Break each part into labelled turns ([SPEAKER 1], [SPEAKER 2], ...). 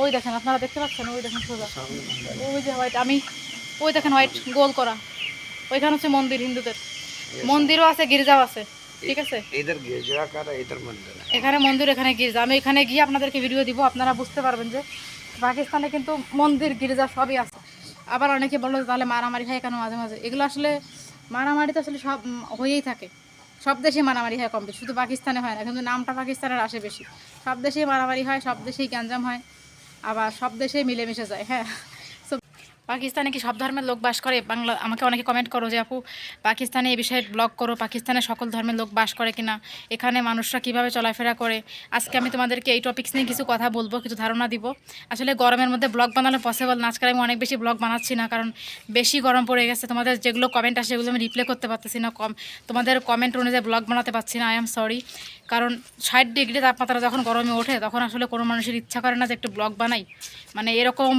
[SPEAKER 1] ওই দেখেন আপনারা দেখতে পাচ্ছেন ওই দেখেন সোজা। ওই যে হোয়াইট আমি ওই দেখেন হোয়াইট গোল করা। হচ্ছে মন্দির হিন্দুদের। মন্দিরও আছে গির্জাও আছে। এখানে মন্দির এখানে আমি এখানে গিয়ে আপনাদেরকে ভিডিও দিব আপনারা বুঝতে পারবেন যে পাকিস্তানে কিন্তু মন্দির গির্জা সবই আছে। আবার অনেকে বলল তাহলে মারামারি খায় এখানে মাঝে মাঝে? এগুলো আসলে মারামারি তো আসলে সব হয়েই থাকে। সব দেশে মারামারি হয় কম বেশি। শুধু পাকিস্তানে হয় না, কিন্তু নামটা পাকিস্তানের আসে বেশি। সব দেশেই মারামারি হয়, সব দেশেই গ্যাঞ্জাম হয়, আবার সব দেশেই মিলেমিশে যায় হ্যাঁ। পাকিস্তানে কি সব ধর্মের লোক বাস করে? বাংলা, আমাকে অনেকে কমেন্ট করো যে, আপু, পাকিস্তানে এই বিষয়ে ব্লগ করো। পাকিস্তানে সকল ধর্মের লোক বাস করে কিনা? এখানে মানুষরা কীভাবে চলাফেরা করে? আজকে আমি তোমাদেরকে এই টপিক্স নিয়ে কিছু কথা বলব, কিছু ধারণা দিব। আসলে গরমের মধ্যে ব্লগ বানানো পসিবল না। আজকাল আমি অনেক বেশি ব্লগ বানাচ্ছি না, কারণ বেশি গরম পড়ে গেছে। তোমাদের যেগুলো কমেন্ট আসে সেগুলো আমি রিপ্লাই করতে পারতেছি না কম। তোমাদের কমেন্ট অনুযায়ী ব্লগ বানাতে পারছি না আই এম সরি কারণ ষাট ডিগ্রি তাপমাত্রা যখন গরমে ওঠে, তখন আসলে কোনো মানুষের ইচ্ছা করে না যে একটু ব্লগ বানাই। মানে এরকম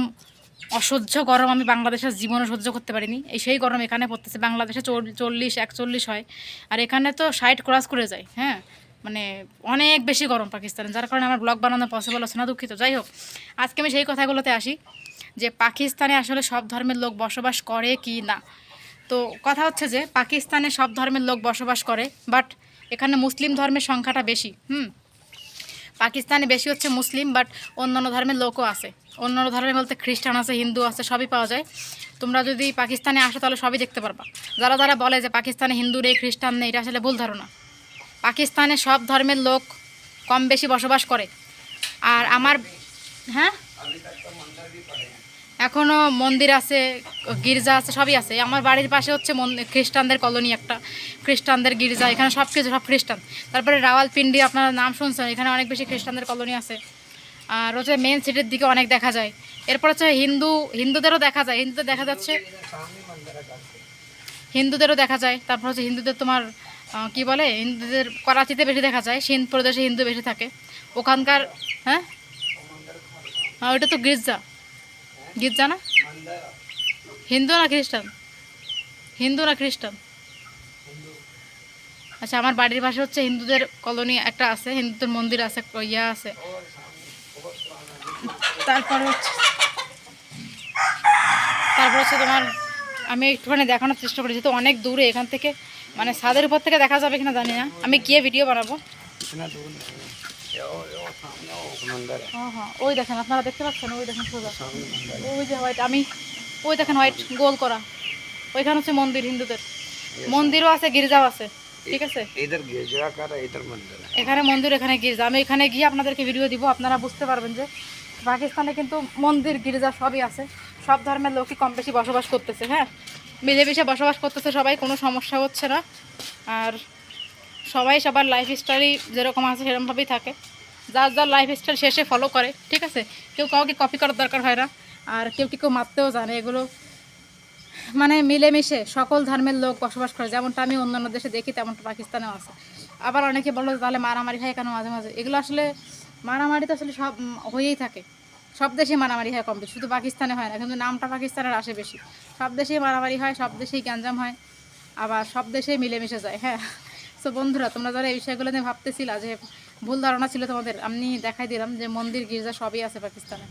[SPEAKER 1] অসহ্য গরম আমি বাংলাদেশের জীবনে সহ্য করতে পারিনি। এই সেই গরম এখানে পড়তেছে, বাংলাদেশে চল্লিশ, একচল্লিশ হয়। আর এখানে তো ষাট ক্রস করে যায় হ্যাঁ? মানে অনেক বেশি গরম পাকিস্তানে, যার কারণে আমার ব্লগ বানানো পসিবল হচ্ছে না, দুঃখিত। যাই হোক, আজকে আমি সেই কথাগুলোতে আসি যে পাকিস্তানে আসলে সব ধর্মের লোক বসবাস করে কি না? তো কথা হচ্ছে যে, পাকিস্তানে সব ধর্মের লোক বসবাস করে বাট এখানে মুসলিম ধর্মের সংখ্যাটা বেশি, হুম? পাকিস্তানে বেশি হচ্ছে মুসলিম বাট অন্যান্য ধর্মের লোকও আছে। অন্যান্য ধর্মের বলতে খ্রিস্টান আছে, হিন্দু আছে, সবই পাওয়া যায়। তোমরা যদি পাকিস্তানে আসো তাহলে সবই দেখতে পারবা। যারা যারা বলে যে পাকিস্তানে হিন্দু নেই, খ্রিস্টান নেই, এটা আসলে ভুল ধারণা। পাকিস্তানে সব ধর্মের লোক কম বেশি বসবাস করে। আর আমার হ্যাঁ? এখনও মন্দির আছে, গির্জা আছে, সবই আছে। আমার বাড়ির পাশে হচ্ছে খ্রিস্টানদের কলোনি একটা। খ্রিস্টানদের গির্জা, এখানে সব কিছু, সব খ্রিস্টান। তারপরে রাওয়ালপিন্ডি, আপনারা নাম শুনছেন, এখানে অনেক বেশি খ্রিস্টানদের কলোনি আছে। আর হচ্ছে মেন সিটির দিকে অনেক দেখা যায়। এরপর হচ্ছে হিন্দু, হিন্দুদেরও দেখা যায়, হিন্দুদের দেখা যাচ্ছে। হিন্দুদেরও দেখা যায়। তারপর হচ্ছে হিন্দুদের তোমার কি বলে, হিন্দুদের করাচিতে বেশি দেখা যায়, সিন্ধ প্রদেশে হিন্দু বেশি থাকে। ওখানকার হ্যাঁ? হ্যাঁ ওইটা তো গির্জা। গির্জা না হিন্দু না খ্রিস্টান? হিন্দু না খ্রিস্টান? আচ্ছা আমার বাড়ির পাশে হচ্ছে হিন্দুদের কলোনি একটা আছে, হিন্দুদের মন্দির আছে ইয়া আছে। তারপরে হচ্ছে তারপর হচ্ছে তোমার, আমি একটুখানি দেখানোর চেষ্টা করি, যেহেতু অনেক দূরে, এখান থেকে মানে ছাদের উপর থেকে দেখা যাবে কিনা জানি না। আমি গিয়ে ভিডিও বানাবো। ওই দেখেন আপনারা দেখতে পাচ্ছেন ওই দেখেন সোজা। ওই যে হোয়াইট আমি ওই দেখেন হোয়াইট গোল করা। ওইখানে হচ্ছে মন্দির হিন্দুদের। মন্দিরও আছে গির্জাও আছে ঠিক আছে? এখানে মন্দির এখানে গির্জা। আমি এখানে গিয়ে আপনাদেরকে ভিডিও দিব আপনারা বুঝতে পারবেন যে পাকিস্তানে কিন্তু মন্দির গির্জা সবই আছে। সব ধর্মের লোকই কম বেশি বসবাস করতেছে হ্যাঁ? মিলেমিশে বসবাস করতেছে সবাই কোনো সমস্যা হচ্ছে না। আর সবাই সবার লাইফ স্টাইলই যেরকম আছে সেরকমভাবেই থাকে। যার যার লাইফ স্টাইল শেষে ফলো করে, ঠিক আছে? কেউ কাউকে কপি করার দরকার হয় না। আর কেউ কেউ মারতেও জানে, এগুলো মানে মিলেমিশে সকল ধর্মের লোক বসবাস করে। যেমনটা আমি অন্যান্য দেশে দেখি, তেমনটা পাকিস্তানেও আছে। আবার অনেকে বলল যে, তাহলে মারামারি হয় কেন মাঝে মাঝে? এগুলো আসলে মারামারি তো আসলে সব হয়েই থাকে। সব দেশে মারামারি হয় কম শুধু পাকিস্তানে হয় না, কিন্তু নামটা পাকিস্তানের আসে বেশি। সব দেশেই মারামারি হয়, সব দেশেই গ্যাঞ্জাম হয়। আবার সব দেশেই মিলেমিশে যায় হ্যাঁ? সো বন্ধুরা, তোমরা যারা এই বিষয়গুলো নিয়ে ভাবতেছিলা যে ভুল ধারণা ছিল তোমাদের, আমি দেখাই দিলাম যে মন্দির, গির্জা সবই আছে পাকিস্তানে।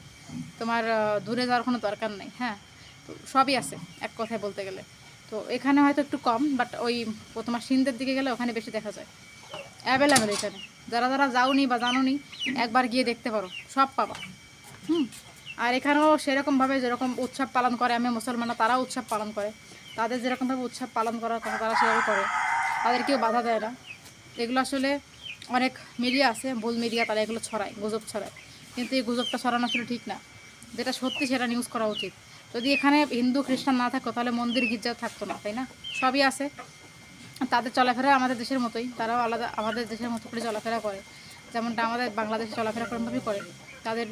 [SPEAKER 1] তোমার দূরে যাওয়ার কোনো দরকার নেই হ্যাঁ? তো সবই আছে, এক কথায় বলতে গেলে। তো এখানে হয়তো একটু কম বাট ওই তোমার সিন্ধের দিকে গেলে ওখানে বেশি দেখা যায়। অ্যাভেলেবেল এখানে। যারা যারা যাওনি বা জানোনি, একবার গিয়ে দেখতে পারো, সব পাবা। হুম? আর এখানেও সেরকমভাবে যেরকম উৎসব পালন করে, আমি মুসলমানরা তারাও উৎসব পালন করে। তাদের যেরকমভাবে উৎসব পালন করার কথা তারা সেভাবে করে। তাদের কেউ বাধা দেয় না। এগুলো আসলে অনেক মিডিয়া আছে ভুল মিডিয়া তারা এগুলো ছড়ায়, গুজব ছড়ায়। কিন্তু এই গুজবটা ছড়ানো আসলে ঠিক না। যেটা সত্যি সেটা নিউজ করা উচিত। যদি এখানে হিন্দু, খ্রিস্টান না থাকতো, তাহলে মন্দির গির্জা থাকতো না, তাই না? সবই আছে। তাদের চলাফেরা আমাদের দেশের মতোই। তারাও আলাদা, আমাদের দেশের মতো করে চলাফেরা করে। যেমনটা আমাদের বাংলাদেশে চলাফেরা কোনোভাবেই করে। তাদের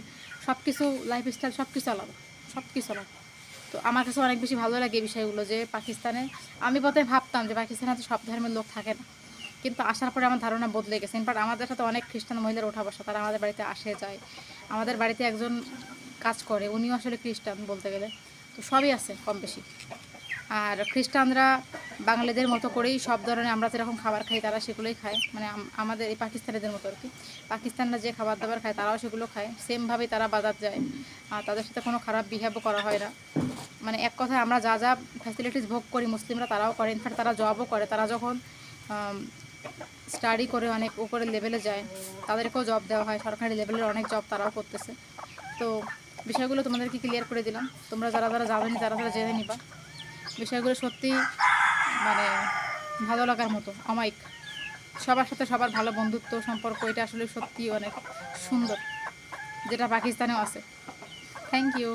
[SPEAKER 1] সব কিছু লাইফস্টাইল সব কিছু আলাদা। সব কিছু আলাদা। তো আমার কাছে অনেক বেশি ভালো লাগে এই বিষয়গুলো যে পাকিস্তানে, আমি প্রথমে ভাবতাম যে পাকিস্তানে তো সব ধর্মের লোক থাকে না। কিন্তু আসার পরে আমার ধারণা বদলে গেছে। ইনফ্যাক্ট আমাদের সাথে অনেক খ্রিস্টান মহিলার ওঠা বসা, তারা আমাদের বাড়িতে আসে, যায়। আমাদের বাড়িতে একজন কাজ করে, উনিও আসলে খ্রিস্টান বলতে গেলে। তো সবই আছে কম বেশি। আর খ্রিস্টানরা বাঙালিদের মতো করেই সব ধরনের আমরা যেরকম খাবার খাই, তারা সেগুলোই খায়। মানে আমাদের এই পাকিস্তানিদের মতো আর কি। পাকিস্তানরা যে খাবার দাবার খায়, তারাও সেগুলো খায়। সেমভাবেই তারা বাজার যায়। তাদের সাথে কোনো খারাপ বিহেভও করা হয় না। মানে এক কথায় আমরা যা যা ফ্যাসিলিটিস ভোগ করি মুসলিমরা তারাও করে। ইনফ্যাক্ট তারা জবও করে। তারা যখন স্টাডি করে অনেক উপরে লেভেলে যায়, তাদেরকেও জব দেওয়া হয়। সরকারি লেভেলের অনেক জব তারাও করতেছে। তো বিষয়গুলো তোমাদেরকে ক্লিয়ার করে দিলাম। তোমরা যারা যারা যাবেনি তারা তারা জেনে নিবা। বিষয়গুলো সত্যি মানে ভালো লাগার মতো। অমায়িক সবার সাথে সবার ভালো বন্ধুত্ব সম্পর্ক, এটা আসলে সত্যি অনেক সুন্দর। যেটা পাকিস্তানেও আছে। Thank you